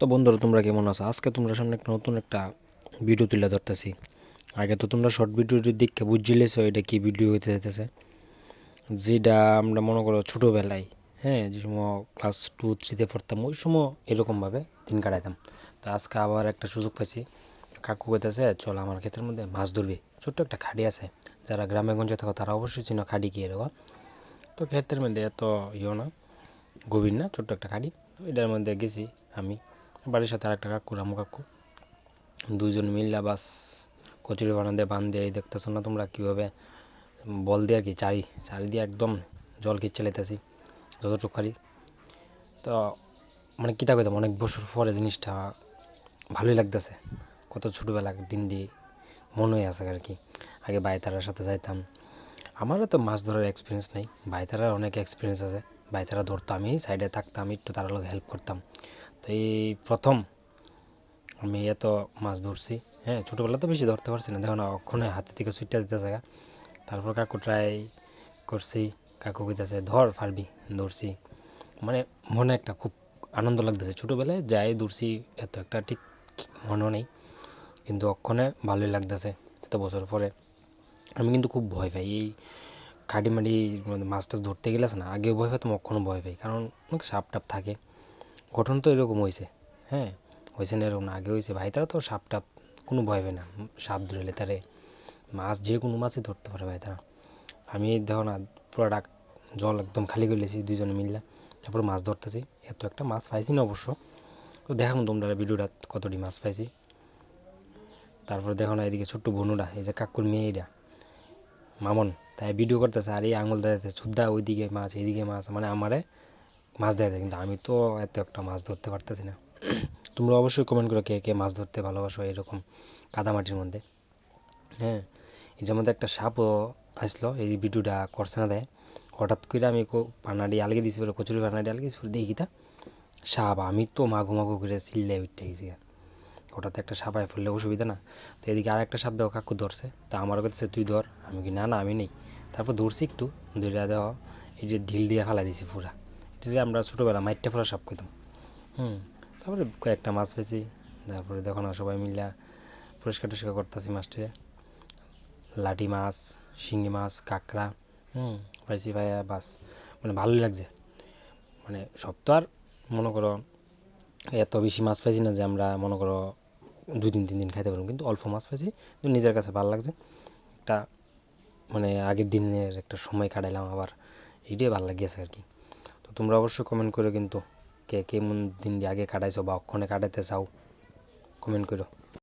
তো বন্ধুরা, তোমরা কেমন আছো? আজকে তোমরা সামনে একটা নতুন একটা ভিডিও তুলে ধরতেছি। আগে তো তোমরা শর্ট ভিডিওটি দেখে বুঝছিলেছো এটা কি ভিডিও হইতে যেতেছে যেটা আমরা মনে করো ছোটোবেলায় হ্যাঁ যে সময় ক্লাস টু থ্রিতে পড়তাম, ওই সময় এরকমভাবে দিন কাটাইতাম। তো আজকে আবার একটা সুযোগ পাইছি। কাকু কইতেছে, চল আমার ক্ষেতের মধ্যে মাছ ধরবি। ছোট্ট একটা খাড়ি আছে। যারা গ্রামে গঞ্জে থাকো, তারা অবশ্যই চিনো খাড়ি কি এরকম। তো ক্ষেতের মধ্যে এত ইয়েও না, গভীর না, ছোট্ট একটা খাড়ি এটার মধ্যে গেছি আমি। বাড়ির সাথে আরেকটা কাকু, রামু কাকু। দুজন মিল্লা বাস কচুরি বানা দিয়ে বান দিয়ে এই দেখতেছো না তোমরা কীভাবে? বল দিয়ে আর কি? চারি চারি দিয়ে একদম জল কিচ্ছে লেতেছি, যতটুকু পারি। তো মানে কীটা কইতাম, অনেক বছর পরে জিনিসটা ভালোই লাগতেছে। কত ছোটোবেলার দিনটি মনে হয়ে আছে আর কি। আগে বাইতারার সাথে যাইতাম। আমারও তো মাছ ধরার এক্সপিরিয়েন্স নেই। বাইতারার অনেক এক্সপিরিয়েন্স আছে। বাইতারা ধরতো, আমি সাইডে থাকতাম, একটু তার লোক হেল্প করতাম। তো এই প্রথম আমি এত মাছ ধরছি হ্যাঁ ছোটোবেলা তো বেশি ধরতে পারছি না। দেখো না, অক্ষণে হাতে থেকে সুইটটা দিতে জায়গা তারপর কাকু ট্রাই করছি, কাকু কইতাছে, ধর পারবি ধরছি। মানে মনে একটা খুব আনন্দ লাগতেছে। ছোটোবেলায় যাই ধরছি, এত একটা ঠিক মনেও নেই, কিন্তু অক্ষণে ভালোই লাগতেছে এত বছর পরে। আমি কিন্তু খুব ভয় পাই। এই খাটি মাটি মাছ টাছ ধরতে গেলে না, আগেও ভয় পাই পেতাম অক্ষণও ভয় পাই। কারণ অনেক সাপ টাপ থাকে। গঠন তো এরকম হয়েছে হ্যাঁ? হয়েছে না এরকম না, আগে হয়েছে ভাই তারা তো সাপ টাপ কোনো ভয় পায় না, সাপ ধরলে তারে মাছ, যে কোনো মাছই ধরতে পারে ভাই তারা আমি দেখো না, পুরো ডাক, জল একদম খালি করে লেছি দুজনে মিললে, তারপর মাছ ধরতেছি। এত একটা মাছ পাইছি না অবশ্য। তো দেখাম তোমরা ভিডিওটা কতটি মাছ পাইছি। তারপর দেখো না এদিকে ছোট্ট বনুরা, এই যে কাকুর মেয়ে এটা মামন, তাই ভিডিও করতেছে, আর এই আঙুল দেখাচ্ছে সুদ্ধা ওইদিকে মাছ, এইদিকে মাছ মানে আমারে মাছ দেখাতে কিন্তু আমি তো এত একটা মাছ ধরতে পারতেছি না। তোমরা অবশ্যই কমেন্ট করো কে কে মাছ ধরতে ভালোবাসো এরকম কাদামাটির মধ্যে। হ্যাঁ এটার মধ্যে একটা সাপও আসলো, এই ভিডিওটা করছে না দেয়। হঠাৎ করে আমি পানাডি আলগে দিছি বলে, কচুরি পানাডি আলগে দিছি বলে, দেখি তা। সাপ, আমি তো মাগো মাগো করে চিল্লে উঠতে গেছি হঠাৎ একটা সাপ আয় ফেললে অসুবিধা না। তো এদিকে আর একটা সাপ দেওয়া কাকু ধরছে। তা আমার কাছে তুই ধর। আমি কি না না, আমি নেই। তারপর ধরছি একটু ধরে দেওয়া, এই যে ঢিল দিয়ে ফেলা দিছি পুরা। এটা আমরা ছোটোবেলা মাইটটা ফোলা সাপ খেতাম। হুম, তারপরে কয়েকটা মাছ পেয়েছি, তারপরে দেখো না সবাই মিলে পরিষ্কার টরিষ্কার করতেছি মাছটাকে লাঠি মাছ, শিঙি মাছ, কাঁকড়া, হুম, পাইছি ভাইয়া, বাস। মানে ভালোই লাগছে। মানে সব তো আর মনে করো এত বেশি মাছ পাইছি না যে আমরা মনে করো দুই দিন, তিন দিন খাইতে পারব। কিন্তু অল্প মাছ পাইছি, কিন্তু নিজের কাছে ভালো লাগছে। একটা মানে আগের দিনের একটা সময় কাটাইলাম আবার এইটাই ভালো লাগিয়েছে আর কি। তো তোমরা অবশ্যই কমেন্ট করো কিন্তু কে কেমন দিন আগে কাটাইছো বা অক্ষণে কাটাইতে চাও? কমেন্ট করো